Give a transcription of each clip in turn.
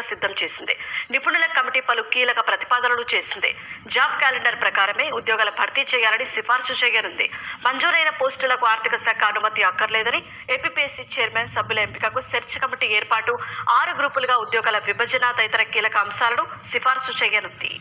సిద్ధం చేసింది. నిపుణుల కమిటీ పలు కీలక ప్రతిపాదనలు చేసింది. జాబ్ క్యాలెండర్ ప్రకారమే ఉద్యోగాల భర్తీ చేయాలని సిఫార్సు చేయనుంది. మంజూరైన పోస్టులకు ఆర్థిక శాఖ అనుమతి అక్కర్లేదని ఏపీపీఎస్సీ చైర్మన్ సభ్యుల ఎంపికకు సెర్చ్ కమిటీ ఏర్పాటు ఆరు గ్రూపులుగా ఉద్యోగాల విభజన తదితర కీలక అంశాలను సిఫార్సు చేయనుంది.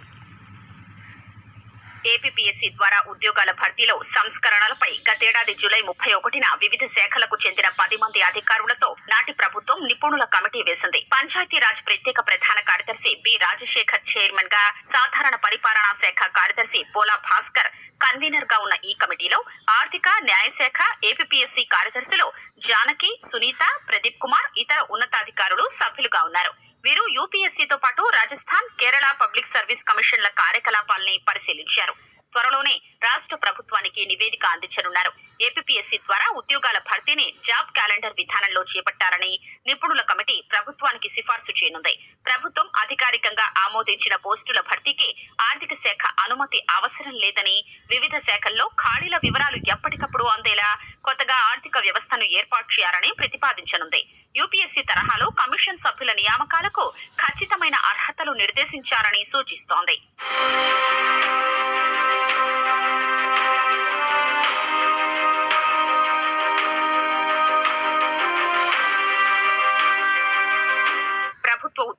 ఏపీపీఎస్సీ ద్వారా ఉద్యోగాల భర్తీలో సంస్కరణలపై గతేడాది జూలై ముప్పై ఒకటిన వివిధ శాఖలకు చెందిన పది మంది అధికారులతో నాటి ప్రభుత్వం నిపుణుల కమిటీ వేసింది. పంచాయతీరాజ్ ప్రత్యేక ప్రధాన కార్యదర్శి బి. రాజశేఖర్ చైర్మన్గా సాధారణ పరిపాలనా శాఖ కార్యదర్శి పోలా భాస్కర్ కన్వీనర్గా ఉన్న ఈ కమిటీలో ఆర్థిక న్యాయశాఖ ఏపీపీఎస్సీ కార్యదర్శులు జానకి సునీత ప్రదీప్ కుమార్ ఇతర ఉన్నతాధికారులు సభ్యులుగా ఉన్నారు. వీరు యూపీఎస్సీతో పాటు రాజస్థాన్ కేరళ పబ్లిక్ సర్వీస్ కమిషన్ల కార్యకలాపాల్ని పరిశీలించారు. త్వరలోనే రాష్ట్ర ప్రభుత్వానికి నివేదిక అందించనున్నారు. ఏపీఎస్సీ ద్వారా ఉద్యోగాల భర్తీని జాబ్ క్యాలెండర్ విధానంలో చేపట్టారని నిపుణుల కమిటీ ప్రభుత్వానికి సిఫార్సు చేయనుంది. ప్రభుత్వం అధికారికంగా ఆమోదించిన పోస్టుల భర్తీకి ఆర్థిక శాఖ అనుమతి అవసరం లేదని వివిధ శాఖల్లో ఖాళీల వివరాలు ఎప్పటికప్పుడు అందేలా కొత్తగా ఆర్థిక వ్యవస్థను ఏర్పాటు చేయాలని ప్రతిపాదించనుంది. యూపీఎస్సీ తరహాలో కమిషన్ సభ్యుల నియామకాలకు ఖచ్చితమైన అర్హతలు నిర్దేశించారని సూచిస్తోంది.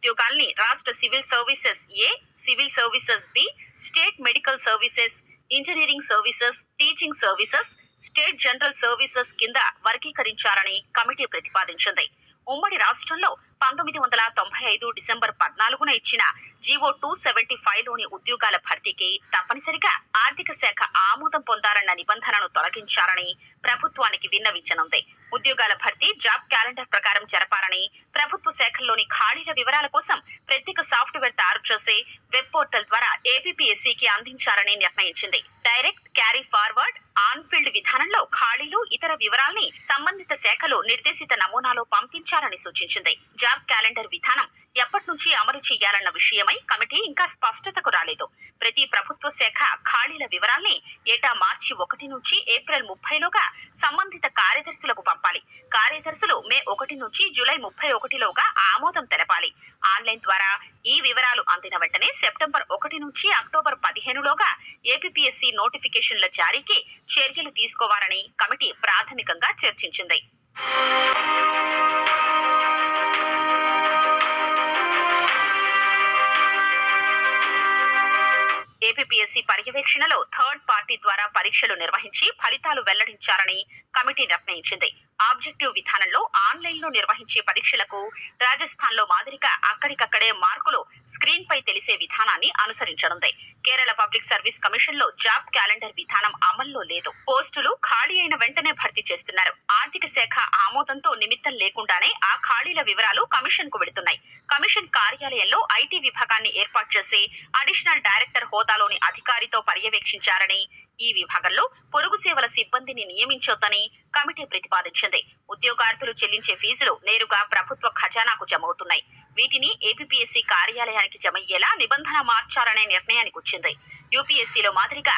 ఉద్యోగాల్ని రాష్ట్ర civil services A civil services B state medical services engineering services teaching services state general services కింద వర్గీకరించారని కమిటీ ప్రతిపాదించింది. ఉమ్మడి రాష్ట్రంలో పంతొమ్మిది వందల తొంభై ఐదు డిసెంబర్ పద్నాలుగున ఇచ్చిన జీవో టూ సెవెంటీ ఫైవ్లోని ఉద్యోగాల భర్తీకి తప్పనిసరిగా ఆర్థిక శాఖ ఆమోదం పొందాలన్న నిబంధనను తొలగించాలని ప్రభుత్వానికి విన్నవించనుంది. ఉద్యోగాల భర్తీ జాబ్ క్యాలెండర్ ప్రకారం జరపాలని ప్రభుత్వ శాఖల్లోని ఖాళీల వివరాల కోసం ప్రత్యేక సాఫ్ట్వేర్ తయారు చేసే వెబ్ పోర్టల్ ద్వారా ఏపీపీఎస్సీకి అందించాలని నిర్ణయించింది. డైరెక్ట్ క్యారీ ఫార్వర్డ్ ఆన్ఫీల్డ్ విధానంలో ఖాళీలు ఇతర వివరాల్ని సంబంధిత శాఖలు నిర్దేశిత నమూనాలో పంపించాలని సూచించింది. జాబ్ క్యాలెండర్ విధానం ఎప్పటి నుంచి అమలు చేయాలన్న విషయమై కమిటీ ఇంకా స్పష్టతకు రాలేదు. ప్రతి ప్రభుత్వ శాఖ ఖాళీల వివరాల్ని ఏటా మార్చి ఒకటి నుంచి ఏప్రిల్ ముప్పైలోగా సంబంధిత కార్యదర్శులకు పంపాలి. కార్యదర్శులు మే ఒకటి నుంచి జూలై ముప్పై ఒకటిలోగా ఆమోదం తెలపాలి. ఆన్లైన్ ద్వారా ఈ వివరాలు అందిన వెంటనే సెప్టెంబర్ ఒకటి నుంచి అక్టోబర్ పదిహేనులోగా ఏపీపీఎస్సీ నోటిఫికేషన్ల జారీకి చర్యలు తీసుకోవాలని కమిటీ ప్రాథమికంగా చర్చించింది. ఏపీపీఎస్సీ పర్యవేక్షణలో థర్డ్ పార్టీ ద్వారా పరీక్షలు నిర్వహించి ఫలితాలు వెల్లడించారని కమిటీ నిర్ణయించింది. ఆబ్జెక్టివ్ విధానంలో ఆన్లైన్లో నిర్వహించే పరీక్షలకు రాజస్థాన్లో మాదిరిగా అక్కడికక్కడే మార్కులు స్క్రీన్ పై తెలిసే విధానాన్ని అనుసరించనుంది. కేరళ పబ్లిక్ సర్వీస్ కమిషన్లో జాబ్ క్యాలెండర్ విధానం అమల్లో లేదు. పోస్టులు ఖాళీ అయిన వెంటనే భర్తీ చేస్తున్నారు. ఆర్థిక శాఖ ఆమోదంతో నిమిత్తం లేకుండానే ఆ ఖాళీల వివరాలు కమిషన్కు వెళుతున్నాయి. కమిషన్ కార్యాలయంలో ఐటీ విభాగాన్ని ఏర్పాటు చేసి అడిషనల్ డైరెక్టర్ హోదాలోని అధికారితో పర్యవేక్షించారని ఈ విభాగంలో పొరుగు సేవల సిబ్బందిని నియమించొద్దని కమిటీ ప్రతిపాదించింది. ఉద్యోగార్థులు చెల్లించే ఫీజులు నేరుగా ప్రభుత్వ ఖజానాకు జమవుతున్నాయి. వీటిని ఏపీపీఎస్సీ కార్యాలయానికి జమయ్యేలా నిబంధన మార్చాలనే నిర్ణయానికి వచ్చింది యూపీఎస్సీలో మాదిరిగా